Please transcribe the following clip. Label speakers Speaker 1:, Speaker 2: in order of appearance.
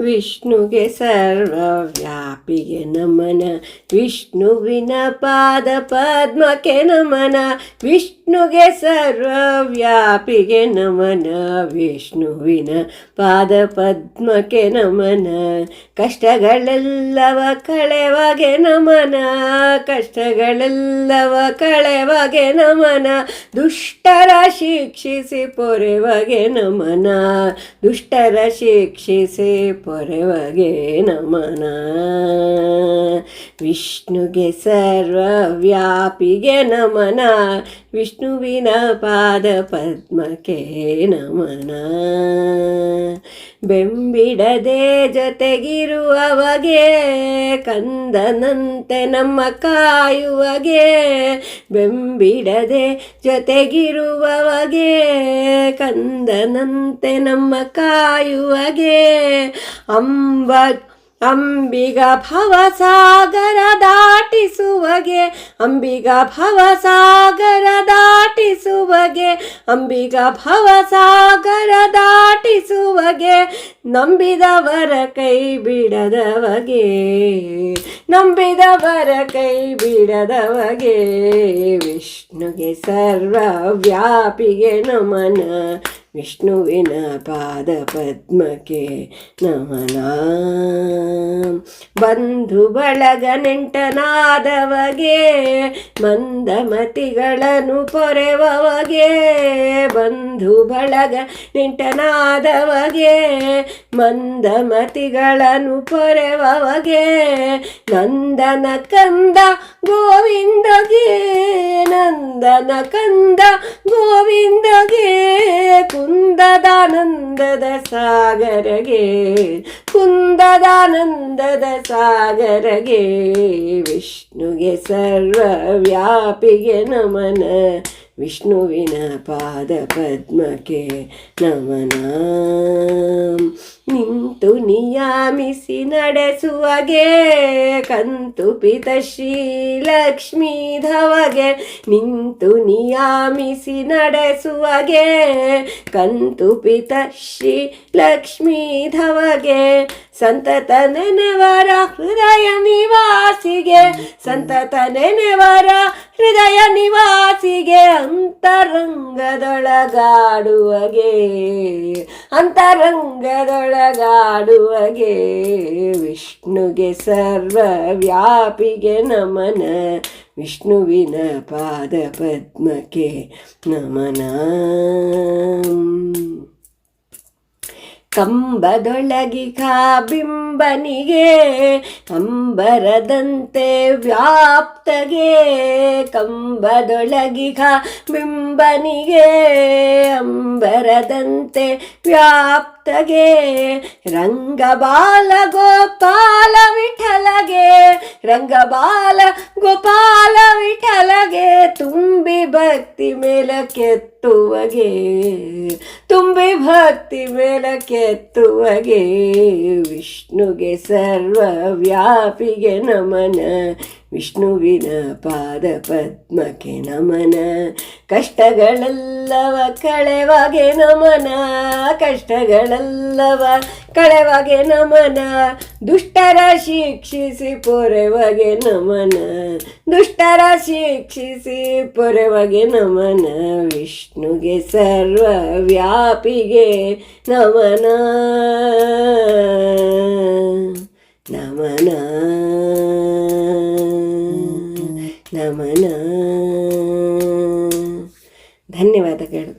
Speaker 1: ವಿಷ್ಣುಗೆ ಸರ್ವವ್ಯಾಪಿಗೆ ನಮನ. ವಿಷ್ಣುವಿನ ಪಾದ ಪದ್ಮಕ್ಕೆ ನಮನ. ವಿಷ್ಣುಗೆ ಸರ್ವವ್ಯಾಪಿಗೆ ನಮನ. ವಿಷ್ಣುವಿನ ಪಾದ ಪದ್ಮಕ್ಕೆ ನಮನ. ಕಷ್ಟಗಳೆಲ್ಲವ ಕಳೆವಾಗೆ ನಮನ. ಕಷ್ಟಗಳೆಲ್ಲವ ಕಳೆವಾಗೆ ನಮನ. ದುಷ್ಟರ ಶಿಕ್ಷಿಸಿ ಪೊರೆವಾಗೆ ನಮನ. ದುಷ್ಟರ ಶಿಕ್ಷಿಸಿ ಪೊರೆವಗೆ ನಮನ. ವಿಷ್ಣುಗೆ ಸರ್ವವ್ಯಾಪಿಗೆ ನಮನ. ವಿಷ್ಣುವಿನ ಪಾದ ಪದ್ಮಕ್ಕೆ ನಮನ. ಬೆಂಬಿಡದೆ ಜೊತೆಗಿರುವವಗೆ ಕಂದನಂತೆ ನಮ್ಮ ಕಾಯುವಗೆ ಬೆಂಬಿಡದೆ ಜೊತೆಗಿರುವವಗೆ ಕಂದನಂತೆ ನಮ್ಮ ಕಾಯುವಗೆ ಅಂಬ ಅಂಬಿಗ ಭವಸಾಗರ ದಾಟಿಸುವಗೆ, ಅಂಬಿಗ ಭವಸಾಗರ ದಾಟಿಸುವಗೆ, ಅಂಬಿಗ ಭವಸಾಗರ ದಾಟಿಸುವಗೆ, ನಂಬಿದವರ ಕೈ ಬಿಡದವಗೆ, ನಂಬಿದವರ ಕೈ ಬಿಡದವಗೆ, ವಿಷ್ಣುಗೆ ಸರ್ವವ್ಯಾಪಿಗೆ ನಮನ. ವಿಷ್ಣುವಿನ ಪಾದ ಪದ್ಮಕ್ಕೆ ನಮನ. ಬಂಧು ಬಳಗ ನೆಂಟನಾದವಗೆ, ಮಂದಮತಿಗಳನ್ನು ಪೊರೆವವಗೆ, ಬಂಧು ಬಳಗ ನೆಂಟನಾದವಗೆ, ಮಂದಮತಿಗಳನ್ನು ಪೊರೆವವಗೆ, ನಂದನ ಕಂದ ಗೋವಿಂದಗೆ, ನಂದನ ಕಂದ ಗೋವಿಂದಗೆ ಕುಂದದಾನಂದದ ಸಾಗರಗೆ ಕುಂದದಾನಂದದ ಸಾಗರಗೆ ವಿಷ್ಣುಗೆ ಸರ್ವವ್ಯಾಪಿಗೆ ನಮನ. ವಿಷ್ಣುವಿನ ಪಾದ ಪದ್ಮಕ್ಕೆ ನಮನ. ನಿಯಾಮಿಸಿ ನಡೆಸುವಗೆ, ಕಂತು ಪಿತ ಶ್ರೀ ಲಕ್ಷ್ಮೀಧವಗೆ ನಿಂತು ನಿಯಾಮಿಸಿ ನಡೆಸುವಗೆ, ಕಂತು ಪಿತ ಶ್ರೀ ಲಕ್ಷ್ಮೀಧವಗೆ ಸಂತತ ನೆನೆವರ ಹೃದಯ ನಿವಾಸಿಗೆ ಸಂತತ ನೆನೆವರ ಅಂತರಂಗದೊಳಗಾಡುವಗೆ ಅಂತರಂಗದೊಳಗಾಡುವಗೆ ವಿಷ್ಣುಗೆ ಸರ್ವವ್ಯಾಪಿಗೆ ನಮನ ವಿಷ್ಣುವಿನ ಪಾದ ಪದ್ಮಕ್ಕೆ ನಮನ. ಕಂಬದೊಳಗಿಗ ಬಿಂಬನಿಗೆ ಕಂಬರದಂತೆ ವ್ಯಾಪ್ತಗೆ ಕಂಬದೊಳಗಿಕ ಬಿಂಬನಿಗೆ ಅಂಬರದಂತೆ ವ್ಯಾಪ್ತಗೆ ರಂಗಬಾಲ ಗೋಪಾಲ ವಿಠಲಗೆ, ರಂಗಬಾಲ ಗೋಪಾಲ ವಿಠಲಗೆ, ತುಂಬಿ ಭಕ್ತಿ ಮೇಲಕ್ಕೆತ್ತುವಗೆ, ತುಂಬಿ ಭಕ್ತಿ ಮೇಲಕ್ಕೆತ್ತುವಗೆ, ವಿಷ್ಣುಗೆ ಸರ್ವವ್ಯಾಪಿಗೆ ನಮನ, ವಿಷ್ಣುವಿನ ಪಾದ ಪದ್ಮಕ್ಕೆ ನಮನ ಕಷ್ಟಗಳೆಲ್ಲವ ಕಳೆವಾಗೆ ನಮನ, ಕಷ್ಟಗಳೆಲ್ಲವ ಕಳೆವಾಗೆ ನಮನ. ದುಷ್ಟರ ಶಿಕ್ಷಿಸಿ ಪೊರೆವಗೆ ನಮನ, ದುಷ್ಟರ ಶಿಕ್ಷಿಸಿ ಪೊರೆವಗೆ ನಮನ. ವಿಷ್ಣುಗೆ ಸರ್ವ ವ್ಯಾಪಿಗೆ ನಮನ. ನಮನ. ನಮನ. ಧನ್ಯವಾದಗಳು